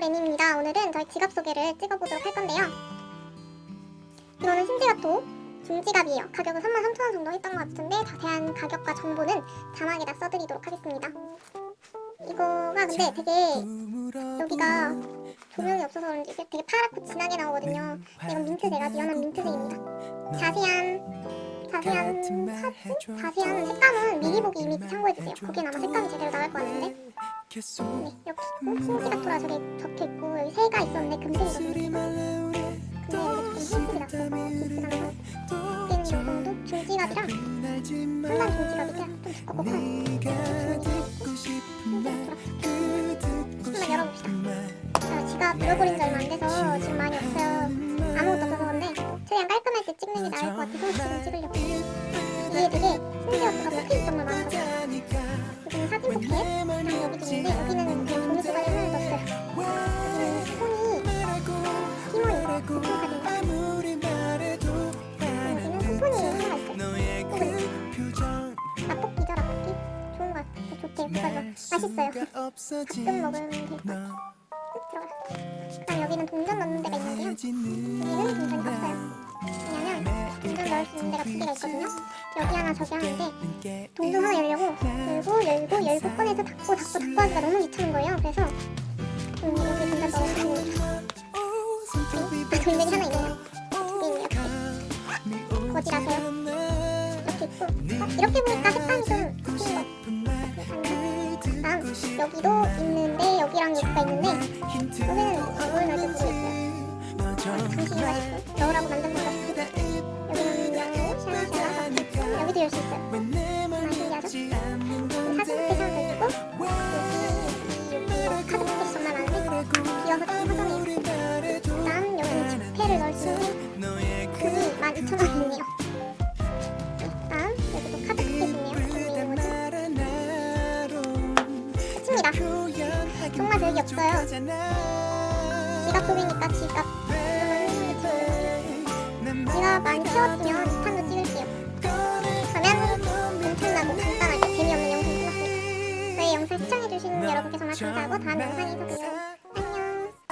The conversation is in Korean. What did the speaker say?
레니입니다. 오늘은 저희 지갑 소개를 찍어보도록 할 건데요. 이거는 신지가토 중지갑이에요. 가격은 33,000원 정도 했던 것 같은데 자세한 가격과 정보는 자막에다 써드리도록 하겠습니다. 이거가 근데 되게 여기가 조명이 없어서 그런지 되게 파랗고 진하게 나오거든요. 이건 민트색가 연한 민트색입니다. 자세한 자세한 사진? 자세한 색감은 미리 보기 이미지 참고해주세요. 거기엔 아마 색감이 제대로 나올 것 같은데 네, 여기 있고 신지가토라 저기 적혀있고 여기 새가 있었는데 금색이거든요. 근데 여기 조금 흰색이 났어서 비슷한 거 얘는 이 정도 중지갑이랑 상단 중지갑이랑 좀 두껍고 커요. 한번 열어봅시다. 저 지갑 잃어버린 지 얼마 안 돼서 지금 많이 없어요. 아무것도 없어서 그런데 최대한 깔끔할 때 찍는 게 나을 것 같아서 지금 찍으려고. 이게 되게 정말 많아서 포켓, 그다음 여기도 있는데 여기는 그냥 종이 조각을 하나 넣었어요. 여기는 손이 티모니, 쿠폰 카드인가? 여기는 쿠폰이 하나가 있어요. 혹은 라볶이죠, 라볶이. 좋은 것 같아요. 좋대요. 그거 맛있어요. 가끔 먹으면 될 것 같아요. 들어가. 그다음 여기는 동전 넣는 데가 있는데요. 여기는 동전이 없어요. 왜냐면 동전 넣을 수 있는 데가 두 개가 있거든요. 여기 하나 저기 하나인데 동전 하나 열려고 꺼내서 닫고 닫고 닫고 하기가 너무 귀찮은 거예요. 그래서 음, 여기 동전 넣어서 아 동전이 하나 있네요. 두 개. 거지라서요. 이렇게 있고 어, 이렇게 보니까 색감이 좀 바뀐 것 같아요. 다음 여기도 있는데 여기랑 여기가 있는데 여기는 뭘 넣을지 모르겠어요. 정신이 맛있고 넣으라고 만든 것 같고 여기는 샬라샬라 있고 여기도 열수 있어요. 신기하죠? 여기 사진 하나 더 있고 여기 여기 여기 카드 많은데 귀여워서 좀 허전해요. 그다음 여기는 지폐를 넣을 수 있는 금이 12,000원이네요. 그다음 여기도 카드 포켓이 있네요. 여기 있는 거지? 끝입니다. 정말 별게 없어요. 지갑 속이니까 지갑 영상 시청해주신 여러분께 정말 감사하고 다음 영상에서 봬요